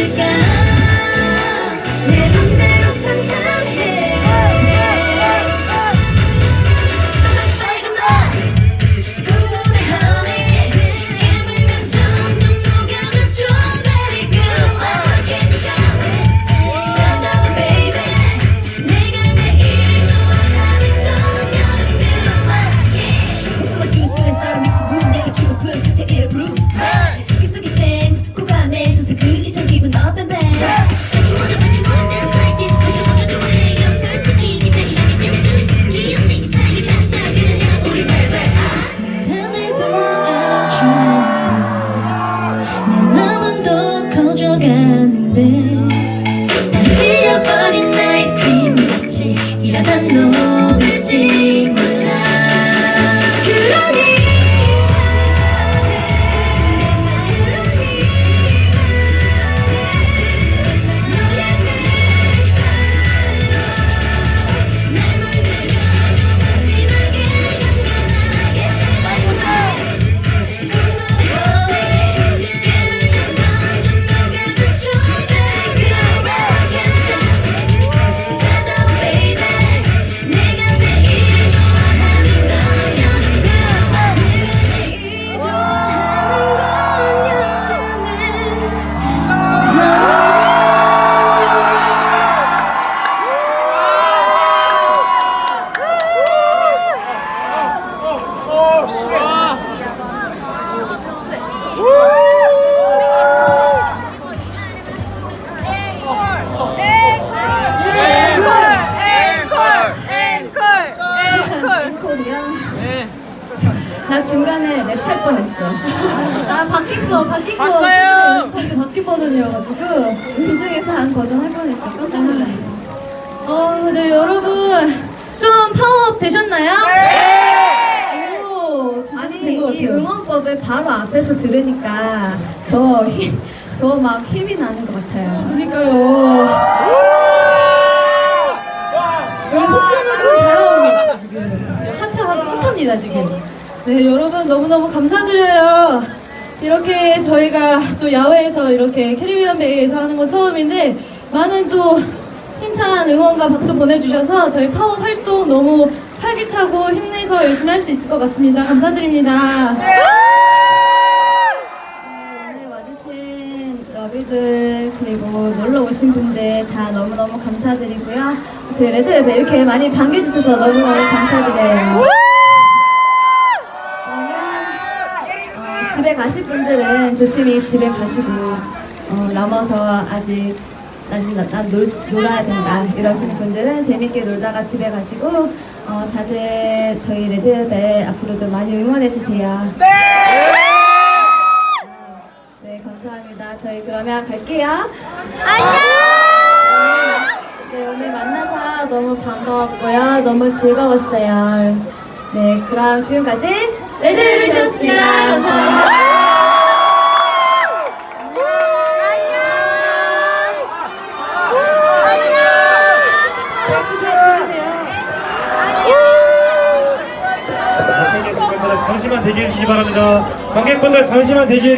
Música 나 중간에 랩할 뻔했어. 아 바뀐 거 바뀐 거 봤어요. 연습할 때 바뀐 버전이어가지고 음중에서 한 버전 할 뻔했어. 깜짝 놀랐네. 어 네 여러분 좀 파워업 되셨나요? 오 진짜 아니 된것 이 같아요 응원법을 바로 앞에서 들으니까 더 힘, 더 막 힘이 나는 것 같아요. 네 여러분 너무너무 감사드려요 이렇게 저희가 또 야외에서 이렇게 캐리비안 베이에서 하는 건 처음인데 많은 또 힘찬 응원과 박수 보내주셔서 저희 파워 활동 너무 활기차고 힘내서 열심히 할 수 있을 것 같습니다 감사드립니다 오늘 와주신 러비들 그리고 놀러 오신 분들 다 너무너무 감사드리고요. 저희 레드벨벳 이렇게 많이 반겨주셔서 너무너무 감사드려요. 집에 가실 분들은 조심히 집에 가시고 어, 남아서 아직 나중에 나, 난 놀, 놀아야 된다 이러시는 분들은 재밌게 놀다가 집에 가시고 어, 다들 저희 레드벨벳 앞으로도 많이 응원해 주세요. 네, 감사합니다. 저희 그러면 갈게요. 안녕! 네, 오늘 만나서 너무 반가웠고요. 너무 즐거웠어요. 네, 그럼 지금까지 레드벨벳이었습니다. 감사합니다. 잠시만 대기해 주시기 바랍니다. 관객분들 잠시만 대기해